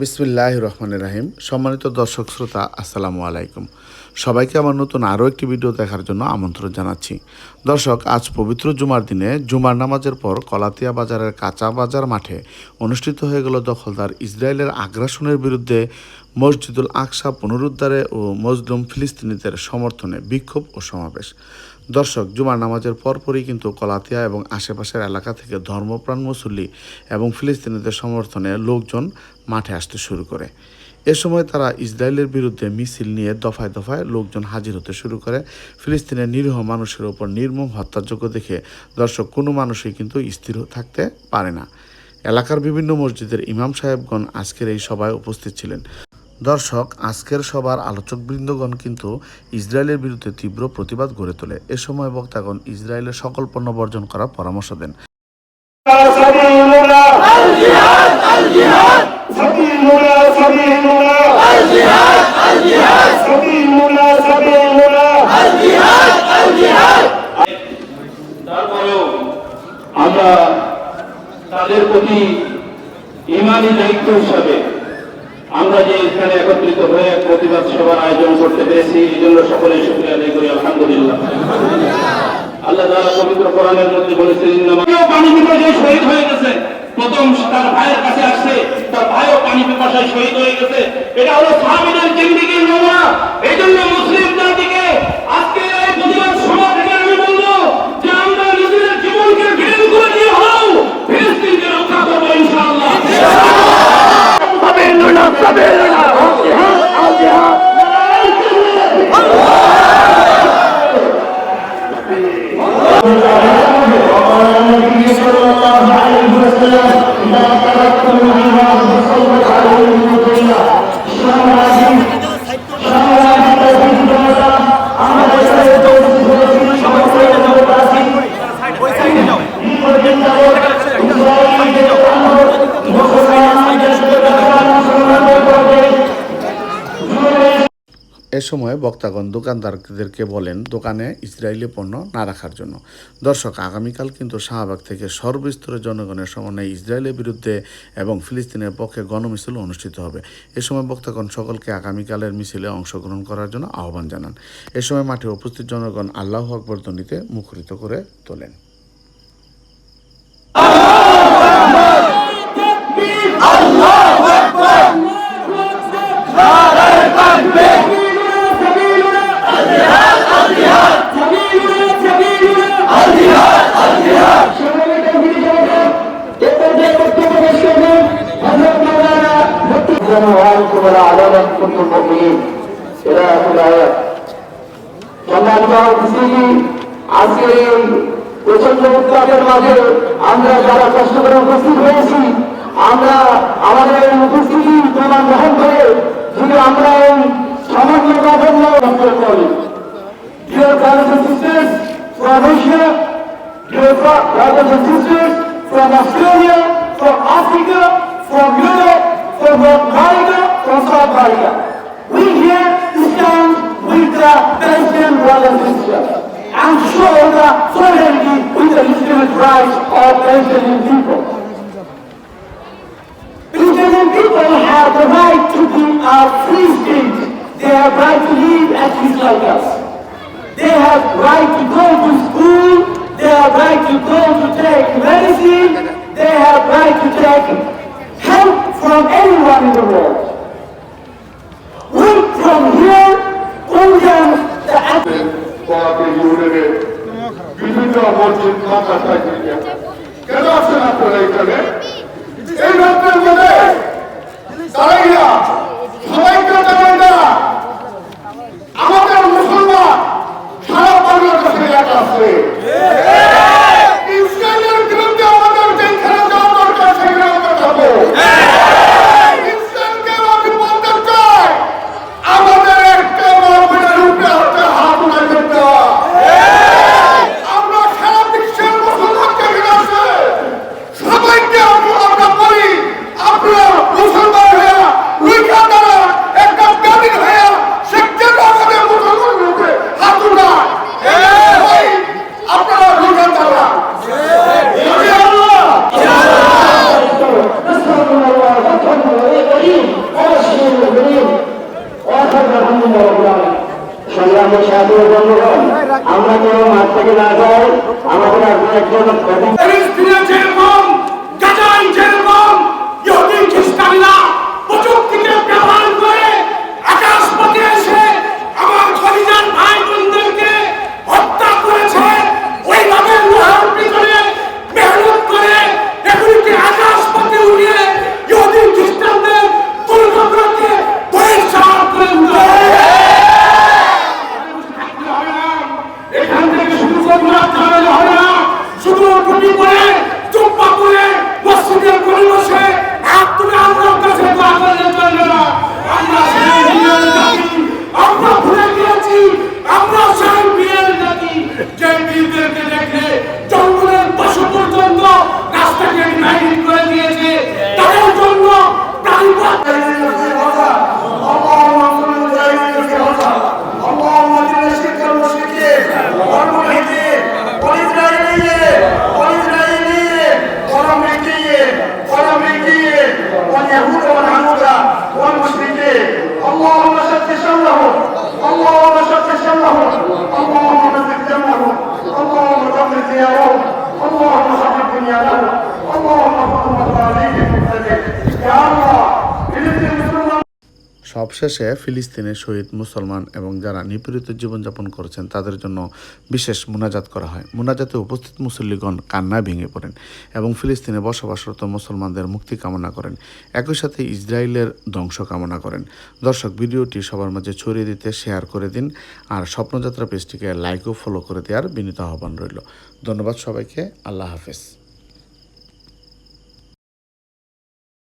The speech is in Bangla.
বিসমিল্লাহ রহমান রাহিম। সম্মানিত দর্শক শ্রোতা, আসসালামু আলাইকুম। সবাইকে আমার নতুন আরও একটি ভিডিও দেখার জন্য আমন্ত্রণ জানাচ্ছি। দর্শক, আজ পবিত্র জুমার দিনে জুমার নামাজের পর কলাতিয়া বাজারের কাঁচা বাজার মাঠে অনুষ্ঠিত হয়ে গেল দখলদার ইসরায়েলের আগ্রাসনের বিরুদ্ধে মসজিদুল আকসা পুনরুদ্ধারে ও মজলুম ফিলিস্তিনিদের সমর্থনে বিক্ষোভ ও সমাবেশ। দর্শক, জুমার নামাজের পরপরই কিন্তু কলাতিয়া এবং আশেপাশের এলাকা থেকে ধর্মপ্রাণ মুসল্লি এবং ফিলিস্তিনিদের সমর্থনে লোকজন মাঠে আসতে শুরু করে। এ সময় তারা ইসরায়েলের বিরুদ্ধে মিছিল নিয়ে দফায় দফায় লোকজন হাজির হতে শুরু করে। ফিলিস্তিনের নিরীহ মানুষের ওপর নির্মম হত্যাযোগ্য দেখে দর্শক, কোনো মানুষই কিন্তু স্থির থাকতে পারে না। এলাকার বিভিন্ন মসজিদের ইমাম সাহেবগণ আজকের এই সভায় উপস্থিত ছিলেন। দর্শক, আজকের সবার আলোচকবৃন্দগণ কিন্তু ইসরায়েলের বিরুদ্ধে তীব্র প্রতিবাদ গড়ে তোলে। এ সময় বক্তাগণ ইসরায়েলের সকল পণ্য বর্জন করার পরামর্শ দেন। আমরা তাদের প্রতি ইমানি দায়িত্ব হিসাবে আমরা যে এখানে একত্রিত হয়ে প্রতিবাদ সভার আয়োজন করতে পেরেছি, এই জন্য সকলে শুক্রিয়া আদায় করি, আলহামদুলিল্লাহ। আল্লাহ তারা পবিত্র কোরআনের মধ্যে বলেছিলেন পানি শহীদ হয়ে গেছে, প্রথম তার ভাইয়ের কাছে আসছে, তার ভাইও পানি পিপাসায় শহীদ হয়ে গেছে। এটা হলো সাহাবিদের জিন্দেগির এ সময় বক্তাগণ দোকানদারদেরকে বলেন, দোকানে ইসরায়েলি পণ্য না রাখার জন্য। দর্শক, আগামীকাল কিন্তু শাহবাগ থেকে সর্বস্তরের জনগণের সমন্বয়ে ইসরায়েলের বিরুদ্ধে এবং ফিলিস্তিনের পক্ষে গণমিছিল অনুষ্ঠিত হবে। এ সময় বক্তাগণ সকলকে আগামীকালের মিছিলে অংশগ্রহণ করার জন্য আহ্বান জানান। এ সময় মাঠে উপস্থিত জনগণ আল্লাহ আকবর ধ্বনিতে মুখরিত করে তোলেন। দায়ক সম্মানিত সিসিবি আজকে এই প্রচণ্ড উত্তাপের মাঝে আমরা যারা কষ্ট করে উপস্থিত হয়েছি আমরা আমাদের এই উপস্থিতি প্রমাণ গ্রহণ করে যদি আমরা এই সামান্য প্রাধান্য রক্ষণ করি Dear brothers and sisters from Asia, dear brothers and sisters from Australia, from Africa, from Europe, from North America, from South America. Brothers and sisters and show the solidarity with the legitimate rights of Palestinian people. Palestinian people have the right to be a free state. They have the right to live as peace like us. They have the right to go to school. They have the right to go to take medicine. They have the right to take help from anyone in the world. We from here condemn বিভিন্ন মসজিদ মাদ্রাসায় থেকে কেন আসেন আপনারা এখানে? এই রাত্রের মধ্যে তারাইয়া আমরা তো মাঠ থেকে না যাই আমাদের সবশেষে ফিলিস্তিনের শহীদ মুসলমান এবং যারা নিপীড়িত জীবনযাপন করছেন, তাদের জন্য বিশেষ মোনাজাত করা হয়। মোনাজাতে উপস্থিত মুসল্লিগণ কান্নায় ভেঙে পড়েন এবং ফিলিস্তিনে বসবাসরত মুসলমানদের মুক্তি কামনা করেন। একই সাথে ইসরায়েলের ধ্বংস কামনা করেন। দর্শক, ভিডিওটি সবার মাঝে ছড়িয়ে দিতে শেয়ার করে দিন আর স্বপ্নযাত্রা পেজটিকে লাইক ও ফলো করে দেওয়ার বিনীত আহ্বান রইল। ধন্যবাদ সবাইকে। আল্লাহ হাফেজ।